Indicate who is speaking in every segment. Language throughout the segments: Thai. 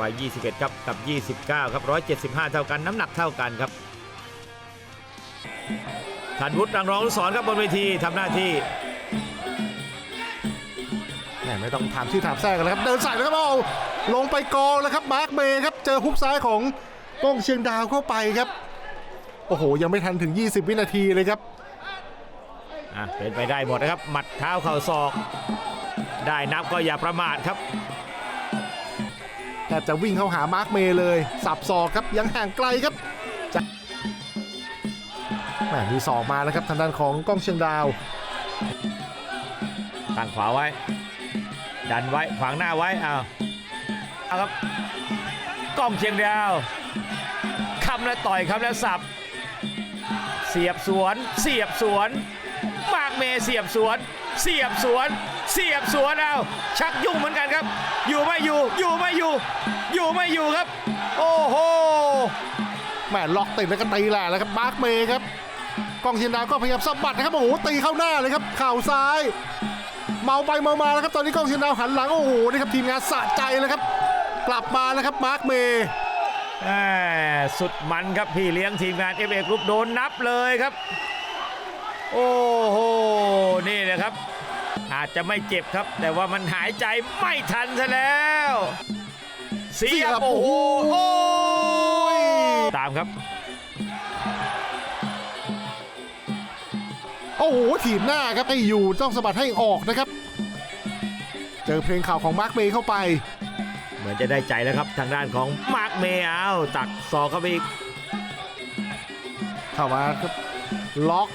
Speaker 1: วัย 21 ครับกับ 29 ครับ 175 เท่ากันน้ำหนักเท่ากันครับธันวุฒิรังรองลูกศรครับบนเวทีทำหน้าที่
Speaker 2: แหมไม่ต้องถามชื่อถามแทรกกันแล้วครับ เดินใส่แล้วครับเอาลงไปกองแล้วครับมาร์คเมย์ครับ เจอฮุกซ้ายของก้องเชียงดาวเข้าไปครับ โอ้โห ยังไม่ทันถึง 20 วินาทีเลยครับ
Speaker 1: อะเป็นไปได้หมดนะครับ หมัดเท้าเข่าศอก ได้นับก็อย่าประมาทครับ
Speaker 2: แท บจะวิ่งเข้าหามาร์คเมย์เลย สับศอกครับยังห่างไกลครับแหมมีศอกมาแล้วครับทางด้านของก้องเชียงดาว
Speaker 1: ตั้งขวาไว้ ดันไว้ขวางหน้าไว้เอาเอาครับกล้องเชียงดาวคำและต่อยคำและสับ เสียบสวน เสียบสวน มากเมเสียบสวน เสียบสวน เสียบสวนเอาชักยุ่งเหมือนกันครับ อยู่ไม่อยู่ อยู่ไม่อยู่ อยู่ไม่อยู่ครับ โอ้โห
Speaker 2: แหมล็อกติดแล้วก็ตีแหละแล้วครับมาร์คเมย์ครับกองเชียงดาวก็พยายามสะบัดนะครับโอ้โหตีเข้าหน้าเลยครับเข่าซ้าย เมาไปเมามาแล้วครับตอนนี้กองเชียงดาวหันหลังโอ้โหนี่ครับทีมงานสะใจเลยครับกลับมาแล้วครับมาร์คเมย์
Speaker 1: สุดมันครับพี่เลี้ยงทีมงาน f อ Group โดนนับเลยครับ โอ้โหนี่แหละครับ อาจจะไม่เจ็บครับ แต่ว่ามันหายใจไม่ทันซะแล้วเสียบโอ้โหโอ้ยตามครับ
Speaker 2: โอ้โหถีบหน้าครับไอ้อยู่ต้องสะบัดให้ออกนะครับ เจอเพลงข่าวของมาร์คเมย์เข้าไป
Speaker 1: เหมือนจะได้ใจแล้วครับทางด้านของมาร์คเมย์เอาตักศอกเข้าไปอีก
Speaker 2: เข้ามาครับล็อก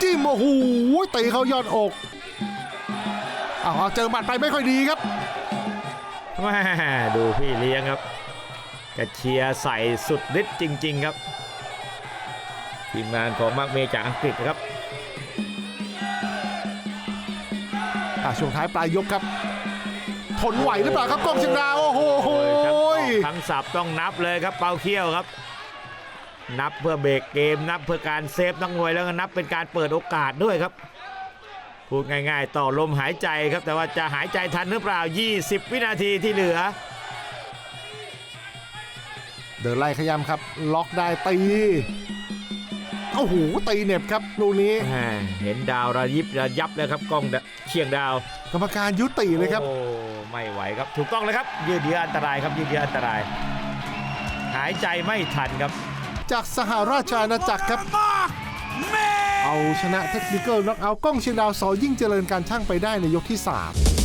Speaker 2: จิ้มโอ้โหตีเขายอดอก เอาเอาเจอหมัดไปไม่ค่อยดีครับ
Speaker 1: แม่ดูพี่เลี้ยงครับกระเชียร์ใส่สุดฤทธิ์จริง ๆ ครับทีมงานของมาร์คเมย์จากอังกฤษนะครับ
Speaker 2: อะช่วงท้ายปลายยกครับ ทนไหวหรือเปล่าครับกล้องเชียงดาวโอ้โห
Speaker 1: ทั้งตอกทั้งสับต้องนับเลยครับเปาเขี้ยวครับ นับเพื่อเบรกเกมนับเพื่อการเซฟนักมวยแล้วก็นับเป็นการเปิดโอกาสด้วยครับ พูดง่ายๆ ต่อลมหายใจครับ แต่ว่าจะหายใจทันหรือเปล่า 20 วินาทีที่เหลือ
Speaker 2: เดินไล่ขย้ำครับ ล็อกได้ตีโอ้โหตีเหน็บครับลูกนี้
Speaker 1: แหม่เห็นดาวระยิบระยับแล้วครับกล้องเชียงดาว
Speaker 2: กรรมการยุติเลยครับ
Speaker 1: โอ้ไม่ไหวครับ ถูกต้องเลยครับ ยืดเยื้ออันตรายครับยืดเยื้ออันตราย หายใจไม่ทันครับ
Speaker 2: จากสหราชอาณาจักรครับ เอาชนะเทคนิคอลน็อกเอาท์กล้องเชียงดาวสอยิ่งเจริญการช่างไปได้ในยกที่ 3